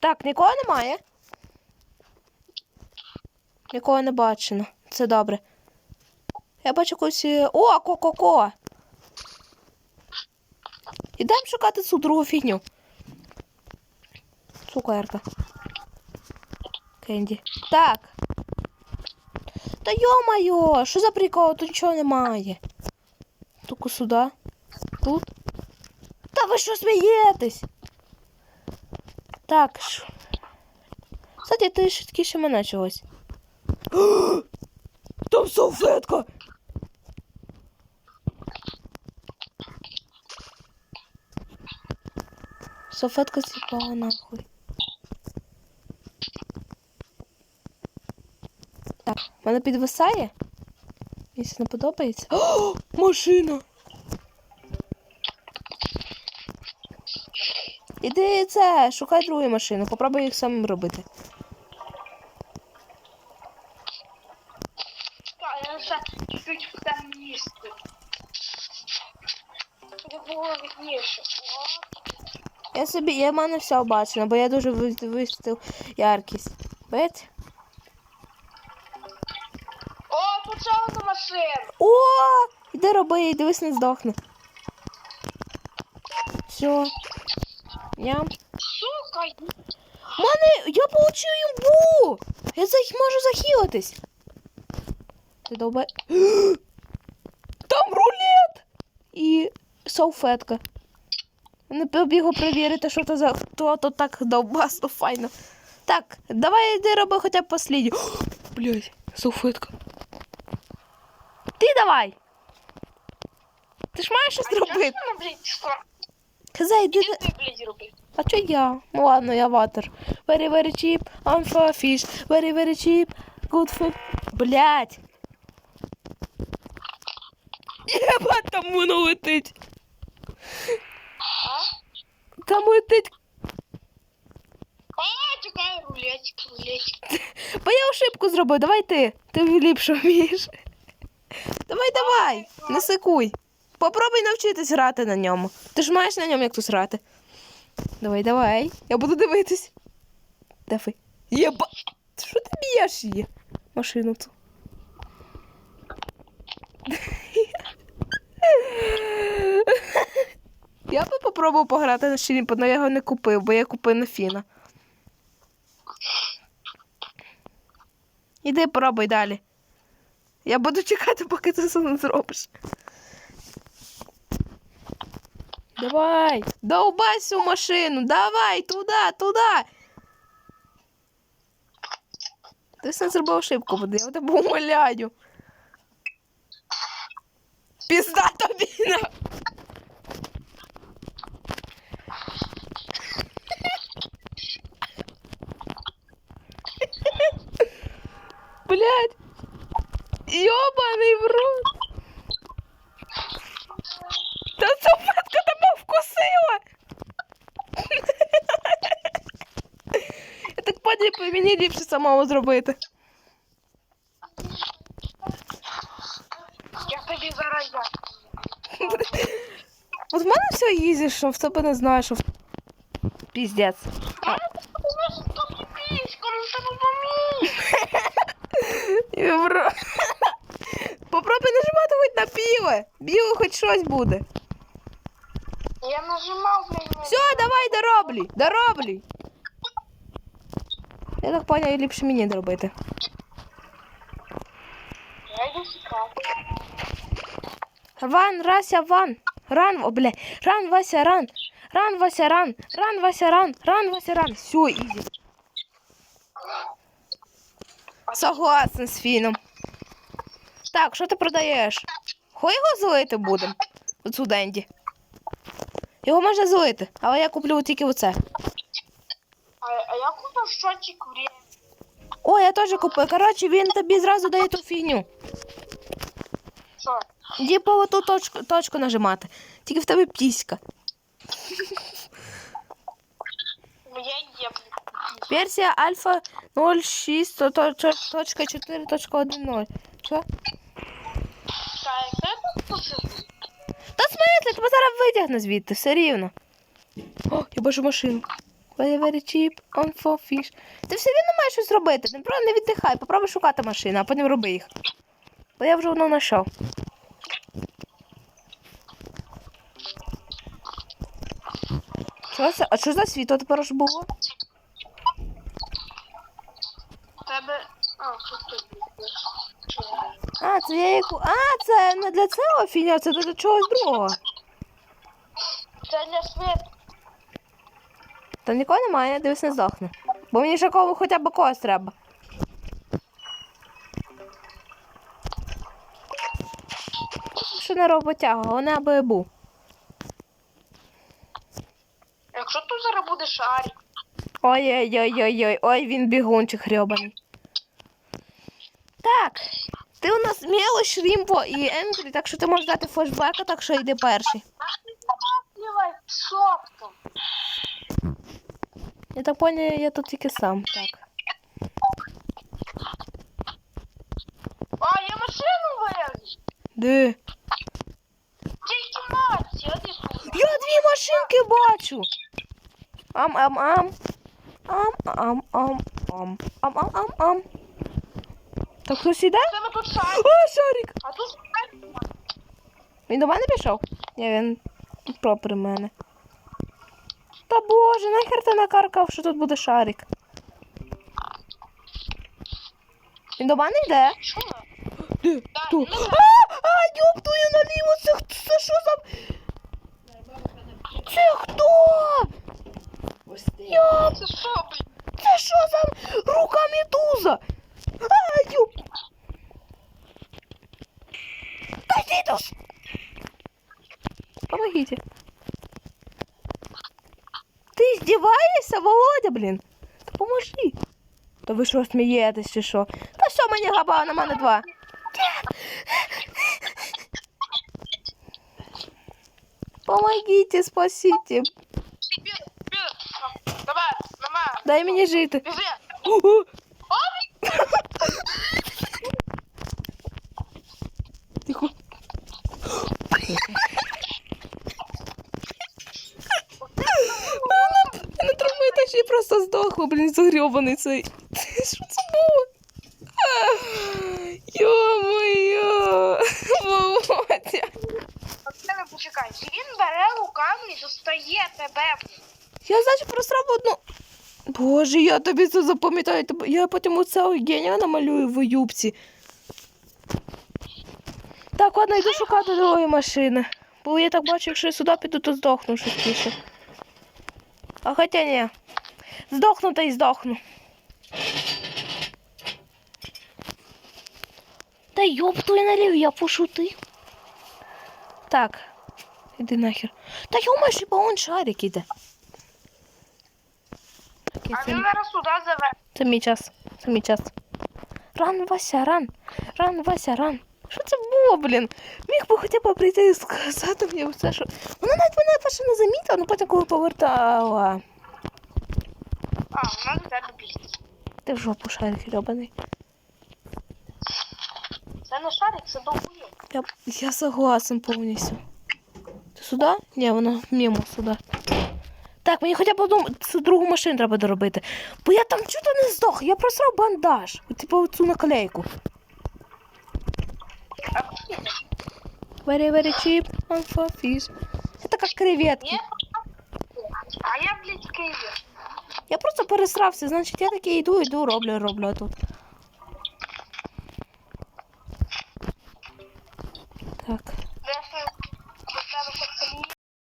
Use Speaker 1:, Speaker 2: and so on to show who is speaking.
Speaker 1: Так, нікого немає. Нікого не бачено. Це добре. Я бачу якусь. е, О, ко-ко-ко! Ідемо шукати цю другу фігню. Цукерка. Кенді. Так. Та йо-моє, що за прикол? Тут нічого немає. Тільки сюди. Тут. Та ви що смієтесь? Так. ш- Кстати, ти швидкіше мене чогось. Там салфетка! Салфетка зіпала нахуй. Так, мене підвисає? Мені не подобається. О, машина! Іди це, шукай другу машину, попробуй їх самим робити.
Speaker 2: Так, я ще чуть в там місце. Де було видніше.
Speaker 1: Я собі, я в мене все бачено, бо я дуже ви- виставив яркість. Бачите?
Speaker 2: О, тут ще одна машина.
Speaker 1: О! Іди роби, дивись, не здохне. Все. Ням.
Speaker 2: Сука,
Speaker 1: мене, я получив імбу! Я за, можу захилитись. Ти довбай. Там рулет! І салфетка. Не побігу перевірити, що це за хто то так довбасно файно. Так, давай йди роби хоча б послідню. Блять, салфетка. Ти давай! Ти ж маєш щось робити.
Speaker 2: Блядь,
Speaker 1: йди.
Speaker 2: Ти.
Speaker 1: А чо я? Ну ладно, я ватер. Very, very cheap, on for fish. Very, very cheap, good for... Блять. Єба, там воно летить.
Speaker 2: А?
Speaker 1: Там летить.
Speaker 2: А, чекай, рулетик, рулетик.
Speaker 1: Бо я ошибку зробив. Давай ти. Ти ліпше вмієш. Давай, давай. Не сикуй. Попробуй навчитись грати на ньому. Ти ж маєш на ньому як тут грати. Давай, давай. Я буду дивитись. Давай. Єба. Що ти б'єш її? Машину цю. Я би попробував пограти на щелі, але я його не купив, бо я купив на Фіна. Іди пробуй далі. Я буду чекати, поки ти це не зробиш. Давай, довбай всю машину, давай, Туда, туда! Ти все зробив ошибку, я тебе умоляю. Пізда тобі на. Блять. Йобаний в рот. Та салфетка тебе вкусила. Я по мені ліпше самому зробити.
Speaker 2: Я тобі зараз.
Speaker 1: От в мене все ізі, що в тебе не знаю, що в... Піздець. Попробуй нажимати хоч на біле. Біле хоч щось буде.
Speaker 2: Я нажимав, на
Speaker 1: Все, давай дороблюй, дороблюй. Я так поняв, ліпше мені
Speaker 2: йду.
Speaker 1: Ван, Рася, ван. Ран, о, бля. Ран, Вася, ран. Ран, Вася, ран. Ран, Вася, ран. Ран, Вася, ран. Все, изи. Согласен з Фіном. Так, що ти продаєш? Хо його злити будемо? Оцю Денді. Його можна злити, але я куплю тільки оце.
Speaker 2: А, а я купив щотчик время.
Speaker 1: О, я теж купив. Коротше, він тобі зразу дає ту фігню.
Speaker 2: Що?
Speaker 1: Іди по ту точку, точку нажимати. Тільки в тебе піська.
Speaker 2: Ну, є.
Speaker 1: Версія альфа 06.4.1.0. Що? Та в смислі, тебе зараз витягне звідти, все рівно. О, я бачу машину. Very cheap on for fish. Ти все рівно маєш щось робити. Не, не віддихай, попробуй шукати машину, а потім роби їх. Бо я вже одну знайшов. Що це? А що за світло тепер аж було?
Speaker 2: Тебе. А?
Speaker 1: А, це я яку. А, це не для цього фігня, це для чогось другого.
Speaker 2: Це для світу.
Speaker 1: Та нікого немає, дивись, не здохне. Бо мені кого хоча б когось треба. Що не роботяга, вона аби був.
Speaker 2: Якщо тут зараз буде шарик.
Speaker 1: Ой-ой-ой-ой-ой, ой, він бігунчик хрьобаний. Так, ти у нас мелоч, Рімбо і Енгрі, так що ти можеш дати флешбека, так що йди перший.
Speaker 2: Шоптом.
Speaker 1: Я так поняв, я тут тільки сам. Так.
Speaker 2: А, я машину вивіз.
Speaker 1: Де?
Speaker 2: Тільки а ти.
Speaker 1: Я дві машинки бачу. Ам ам ам. Ам ам ам ам. Ам ам ам ам. Так хтось іде?
Speaker 2: Тут шарик.
Speaker 1: О, шарик!
Speaker 2: А тут шарик.
Speaker 1: Він до мене пішов? Ні, він про при мене. Та боже, нахер ти накаркав, що тут буде шарик. Він до мене йде? Де? Хто? А, а, наліво, це, хто- це що за... Це хто? Йоп,
Speaker 2: Це що, блін?
Speaker 1: це що за рука медуза? А, ёб. Катитус! Помогите. Ти здіваєшся, Володя, блін? Та поможи. Та ви що смієтесь чи що? Та що мені габа, на мене два. Помогите, спасите.
Speaker 2: Біжи, біжи. Давай, давай.
Speaker 1: Дай мені жити.
Speaker 2: Біжи.
Speaker 1: Просто здохла, блін, загрьобаний цей. Що це було? Йо-моє, Володя.
Speaker 2: Тебе почекай. Він бере руками і достає тебе.
Speaker 1: Я, значить, просрав одну. Боже, я тобі це запам'ятаю. Я потім оцього генія намалюю в юбці. Так, ладно, йду шукати другої машини. Бо я так бачу, якщо я сюди піду, то здохну швидкіше. А хоча ні. Здохну та й здохну. Та йоп твою налів, я пошутив. Так, іди нахер. Та йома, ще он шарик іде.
Speaker 2: А він зараз сюди заве.
Speaker 1: це мій час. Це мій час. Ран, Вася, ран. Ран, Вася, ран. Що це було, блін? Міг би хоча б прийти і сказати мені все, що. Вона навіть мене перше не замітила, але потім коли повертала.
Speaker 2: А, вона до тебе біжить.
Speaker 1: Ти в жопу шарик рьобаний.
Speaker 2: Це не шарик, це довгує.
Speaker 1: Я, я согласен повністю. Ти сюди? Ні, вона мимо сюди. Так, мені хоча б одну цю другу машину треба доробити. Бо я там чого не здох, я просрав бандаж. От, Типу цю наклейку. Very, very cheap on for fish. Це така креветки.
Speaker 2: А я, блядь, Києві.
Speaker 1: Я просто пересрався, значить я таки йду, йду, роблю, роблю тут. Так.